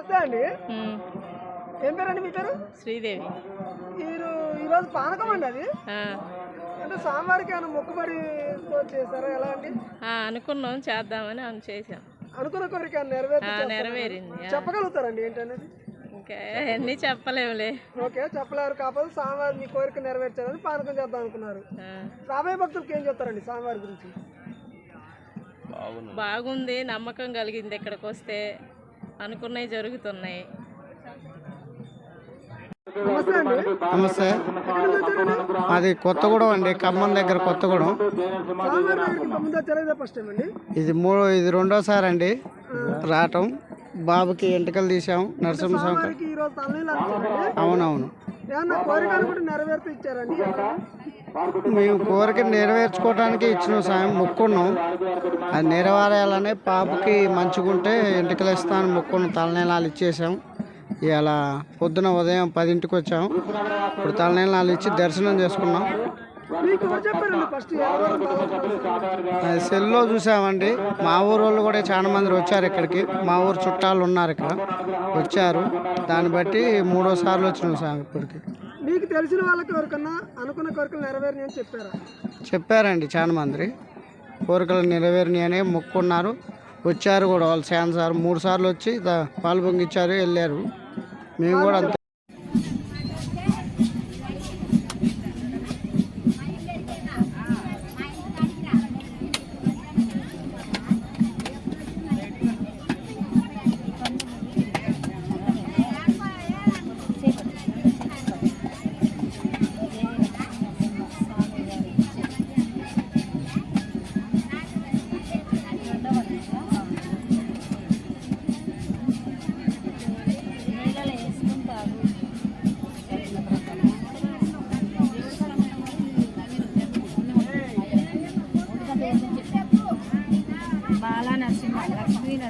అండి. ఏం పేరండి మీ పేరు? శ్రీదేవి. మీరు ఈరోజు పానకం అండి అది? ఆ, అంటే స్వామివారికి ఏమైనా మొక్కుబడి చేస్తారా ఎలా అండి? ఆ, అనుకున్నాం చేద్దామని అను చేసాం అనుకున్న కోరిక చేస్తారా? నెరవేరింది. చెప్పగలుగుతారండి ఏంటనేది? ఇంకా అన్నీ చెప్పలేములే. ఓకే చెప్పలేరు. కాకపోతే స్వామివారి మీ కోరిక నెరవేర్చాలని పానకం చేద్దాం అనుకున్నారు. ఆ, రాబోయే భక్తులకి ఏం చెప్తారండి స్వామివారి గురించి? బాగుంది. నమ్మకం కలిగింది ఇక్కడికి వస్తే అనుకున్నవి జరుగుతున్నాయి. నమస్తే మాది కొత్తగూడెం అండి ఖమ్మం దగ్గర కొత్తగూడెం. ఇదే మూడో ఇది రెండోసారి అండి రావటం. బాబుకి ఎంటకలు తీసాం నరసింహస్వామి అవునవును. మేము కోరిక నెరవేర్చుకోవడానికి ఇచ్చిన సాయం మొక్కున్నాం. అది నెరవేరాలని పాపకి మంచిగుంటే ఎంటకలు ఇస్తాను మొక్కున్నాం. తలనీలాలు ఇచ్చేసాం. ఇలా పొద్దున ఉదయం పదింటికి వచ్చాం. ఇప్పుడు తలనీలాలు ఇచ్చి దర్శనం చేసుకున్నాం. సెల్లో చూసామండి. మా ఊరు వాళ్ళు కూడా చాలా మంది వచ్చారు ఇక్కడికి. మా ఊరు చుట్టాలు ఉన్నారు ఇక్కడ. వచ్చారు. దాన్ని బట్టి మూడో సార్లు వచ్చినాం సార్ ఇప్పటికి. మీకు తెలిసిన వాళ్ళకి ఎవరికన్నా అనుకున్న కోరికలు నెరవేరినాయి అని చెప్పారా? చెప్పారండి చాలా మంది. కోరికలు నెరవేరినాయని మొక్కున్నారు. వచ్చారు కూడా వాళ్ళు చాలా సార్. మూడు సార్లు వచ్చి పాలు పొంగిచ్చారు వెళ్ళారు. మేము కూడా అంతే.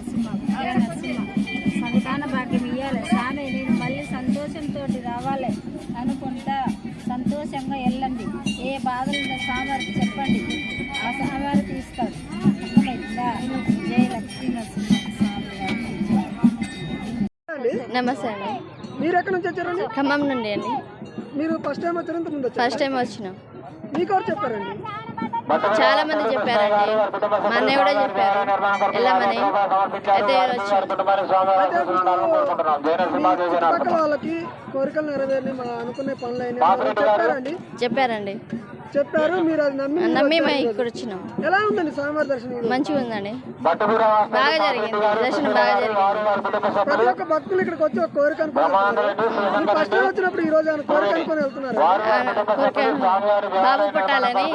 నరసింహ విజయ నరసింహ. సంతాన భాగ్యం ఇవ్వాలి స్వామి నేను మళ్ళీ సంతోషంతో రావాలి అనుకుంటా సంతోషంగా వెళ్ళండి. ఏ బాధలు స్వామివారికి చెప్పండి. ఆ స్వామివారికి ఇస్తాడు అర్థమైందా? జయ లక్ష్మీ నరసింహ స్వామి వారికి జయ. అండి నమస్తే అండి. మీరు ఎక్కడి నుంచి వచ్చారండి? ఖమ్మం నుండి అండి. మీరు ఫస్ట్ టైం వచ్చారు? ఫస్ట్ టైం వచ్చినాం. మీకు ఎవరు చెప్పారండి? చాలా మంది చెప్పారండి. మా అన్నయ్య కూడా చెప్పారు. వెళ్ళమని అయితే వాళ్ళకి కోరికలు నెరవేరినాయి మా అనుకునే పనులు చెప్పారండి. చెప్పారు మీరు అది నమ్మి నమ్మి. ఇక్కడ వచ్చినాం. ఎలా ఉందండి స్వామివారి దర్శనం? మంచిగా ఉందండి. బాగా జరిగింది. దర్శనం బాగా జరిగింది. ప్రతి ఒక్క భక్తులు ఇక్కడికి వచ్చి ఒక కోరిక అనుకుని వెళ్తున్నారు. మీరు ఫస్ట్ వచ్చినప్పుడు ఈ రోజు ఏమైనా కోరిక అనుకుని వెళ్తున్నారు? బాబు పుట్టాలని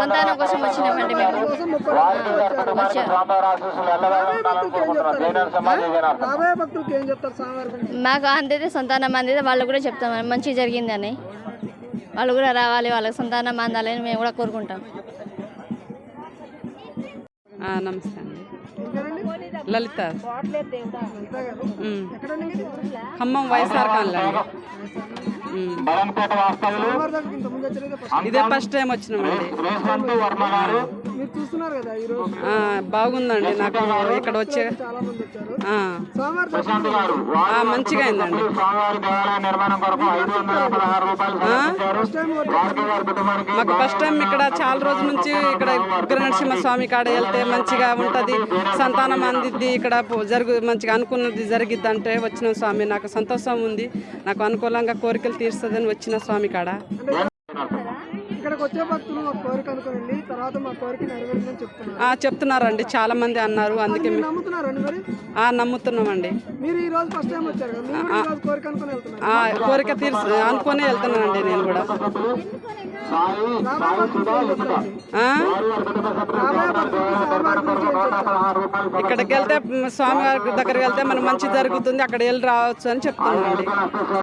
సంతానం కోసం వచ్చినామండి మేము. రాబోయే భక్తులకి ఏం చెప్తారు? స్వామివారి మాకు అందితే సంతానం అందితే వాళ్ళు కూడా చెప్తాం మంచిగా జరిగిందని. వాళ్ళు కూడా రావాలి వాళ్ళకి సంతానం అందాలని మేము కూడా కోరుకుంటాం. ఆ, నమస్తే అండి. లలిత? ఖమ్మం వైఎస్ఆర్ ఇదే ఫస్ట్ టైం వచ్చినామండి. మీరు చూస్తున్నారు కదా ఈ రోజు? ఆ, బాగుందండి. నాకు ఇక్కడ వచ్చే చాలా మంది వచ్చారు. ఆ, స్వామివారి దర్శనం ఆ, మంచిగా అయిందండి. మాకు ఫస్ట్ టైం ఇక్కడ చాలా రోజుల నుంచి ఇక్కడ ఉగ్ర నరసింహ స్వామి కాడ వెళ్తే మంచిగా ఉంటది. సంతానం అందిద్ది. ఇక్కడ పో- జరుగు మంచిగా అనుకున్నది జరిగిద్ది అంటే వచ్చిన స్వామి. నాకు సంతోషం ఉంది. నాకు అనుకూలంగా కోరికలు తీరుస్తుందని వచ్చిన స్వామి కాడ. ఇక్కడికి వచ్చే భక్తులు ఒక కోరిక అనుకుని వెళ్ళి తర్వాత మా కోరిక నెరవేరిందని చెప్తున్నారు. ఆ, చెప్తున్నారండి. చాలా మంది అన్నారు. అందుకే మీరు మే- నమ్ముతున్నారండి మరి? ఆ, నమ్ముతున్నామండి. మీరు ఈ రోజు ఫస్ట్ టైం వచ్చారు కదా మీరు కూడా ఈ రోజు కోరిక అనుకుని వెళ్తున్నారు. ఆ, కోరిక తీర్చు అనుకునే వెళ్తున్నానండి నేను కూడా? ఆ? స్వామివారి గురించి ఏం చెప్తారు ఇక్కడికి వెళ్తే మ్, స్వామివారి దగ్గరికి వెళ్తే మనకు మంచి జరుగుతుంది. అక్కడ వెళ్ళి రావచ్చు అని చెప్తున్నానండి.